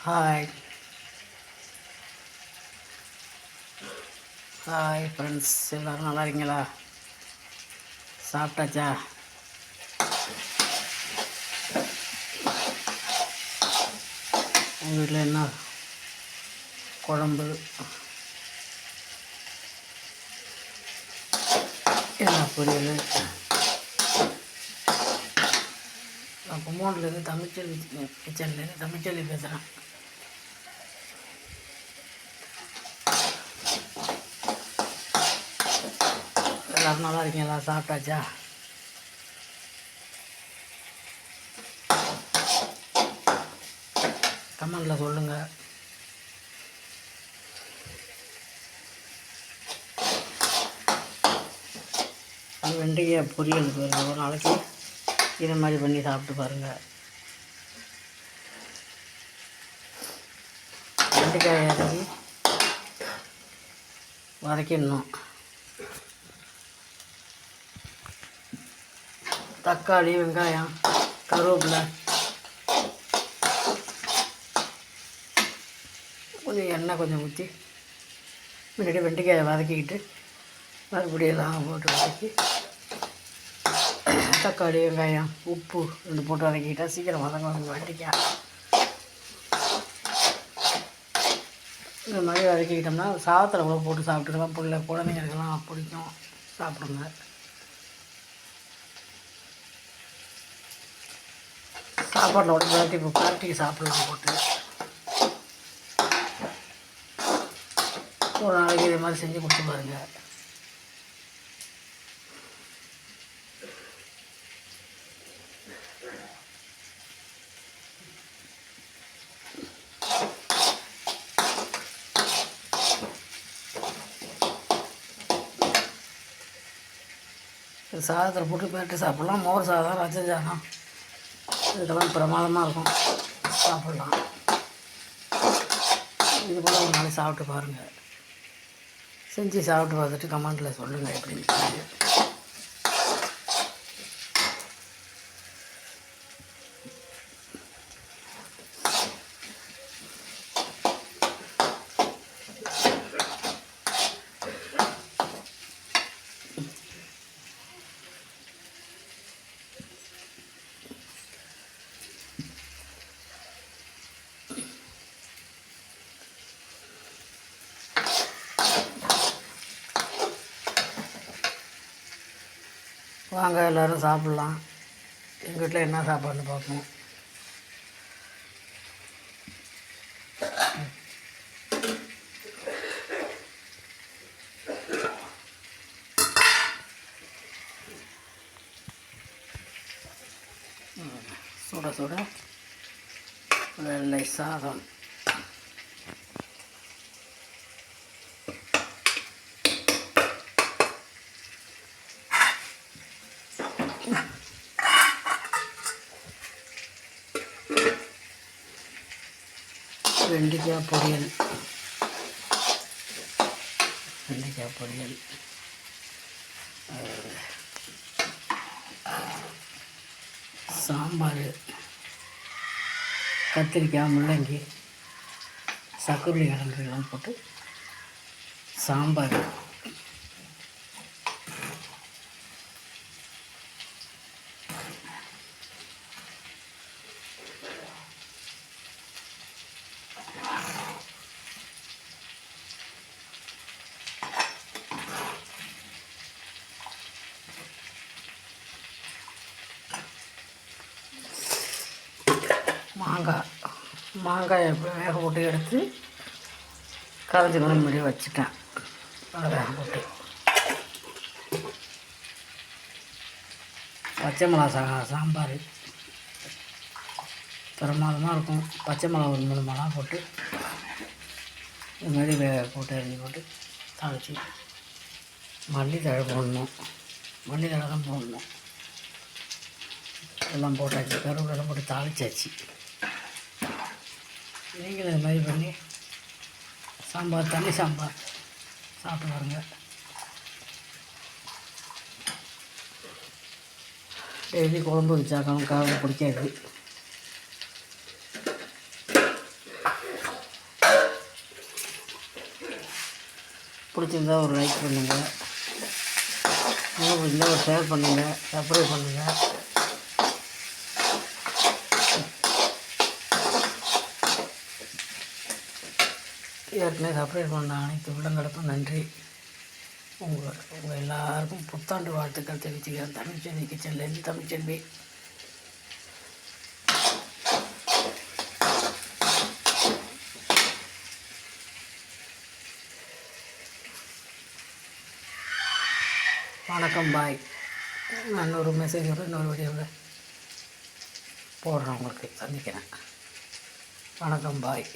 Hi hi friends எல்லோரும் நல்லா இருக்கீங்களா? சாப்பிட்டாச்சா? உங்கள் வீட்டில் என்ன? குழம்பு. என்ன பொரியல்? நான் கும்போன்லேருந்து தமிழ்ச்செல்வி கிச்சன்லேருந்து தமிழ்ச்செல்வி பேசுகிறேன் எல்லோரும் நல்லா இருக்கீங்களா சாப்பிட்டாச்சா? கமெண்டில் சொல்லுங்கள் அது வெண்டைக்காய் பொரியல் ஒரு நாளைக்கு இதை மாதிரி பண்ணி சாப்பிட்டு பாருங்கள் வெண்டைக்காய் இறங்கி வதக்கிடணும். தக்காளி வெங்காயம் கருவேப்பிலை கொஞ்சம் எண்ணெய் கொஞ்சம் ஊற்றி முன்னாடி வெண்டைக்காயை வதக்கிக்கிட்டு மறுபடியும் எல்லாம் போட்டு வதக்கி தக்காளி வெங்காயம் உப்பு ரெண்டு போட்டு வதக்கிக்கிட்டால் சீக்கிரம் வதங்க வெண்டைக்காய். இந்த மாதிரி வதக்கிக்கிட்டோம்னா சாதத்தில் கூட போட்டு சாப்பிட்டுக்கலாம். பிள்ளை குழந்தைங்களுக்கெல்லாம் பிடிக்கும் சாப்பிடுங்க சாப்பாட்டில் உடம்பு பரட்டி இப்போ பரட்டி சாப்பிடுவோம் போட்டு. ஒரு நாளைக்கு இதே மாதிரி செஞ்சு கொடுத்து பாருங்க. சாதத்தில் போட்டு பேட்டு சாப்பிட்லாம். மோர் சாதம் ரச சாதம். இதெல்லாம் பிரமாதமாக இருக்கும். சாப்பிட்லாம். இது போல் ஒரு நாளைக்கு சாப்பிட்டு பாருங்கள் செஞ்சு சாப்பிட்டு பார்த்துட்டு கமெண்ட்டில் சொல்லுங்கள் எப்படின்னு வாங்க எல்லோரும் சாப்பிட்லாம். எங்கள் வீட்டில் என்ன சாப்பாடுன்னு பார்ப்போம். சுட சுட. வெள்ளை சாதம் வெண்டைக்காய் பொரியல். வெண்டைக்காய் பொரியல். சாம்பார். கத்திரிக்காய் முள்ளங்கி சக்கரவள்ளி கிழங்குலாம் போட்டு சாம்பார். மாங்காய் மாங்காயை வேக போட்டு எடுத்து கரைஞ்சி கொஞ்சம் முன்னாடி வச்சுட்டேன். வேக போட்டு. பச்சை மிளகா சா சாம்பார். பிரமாதமாக இருக்கும். பச்சை மிளகா ஒரு மூணு மிளகா போட்டு இதுமாதிரி வே போட்டு அரிஞ்சு போட்டு தாளித்து மல்லித்தழை போடணும். மல்லித்தழை தான் போடணும். எல்லாம் போட்டாச்சு. கருவேப்பிலை போட்டு தாளிச்சாச்சு. நீங்களும் இது மாதிரி பண்ணி சாம்பார் தண்ணி சாம்பார். சாப்பிட்டு வருங்க டெய்லி குழம்பு வச்சாக்கணும் காவை பிடிக்காது பிடிச்சிருந்தா ஒரு லைக் பண்ணுங்கள் பிடிச்சிருந்தா ஒரு ஷேர் பண்ணுங்கள் சப்ஸ்கிரைப் பண்ணுங்கள் ஏற்கனவே செப்பரேட் பண்ண அனைத்து உள்ளங்களுக்கும் நன்றி. உங்கள் உங்கள் எல்லாருக்கும் புத்தாண்டு வாழ்த்துக்கள் தெரிவிச்சுக்கிறேன். தமிழ்ச்செல்வி கிச்சன்லேருந்து தமிழ்ச்செல்வி வணக்கம் பாய். நான் இன்னொரு மெசேஜோட இன்னொரு வீடியோவில் போடுறேன் உங்களுக்கு. சந்திக்கிறேன். வணக்கம் பாய்.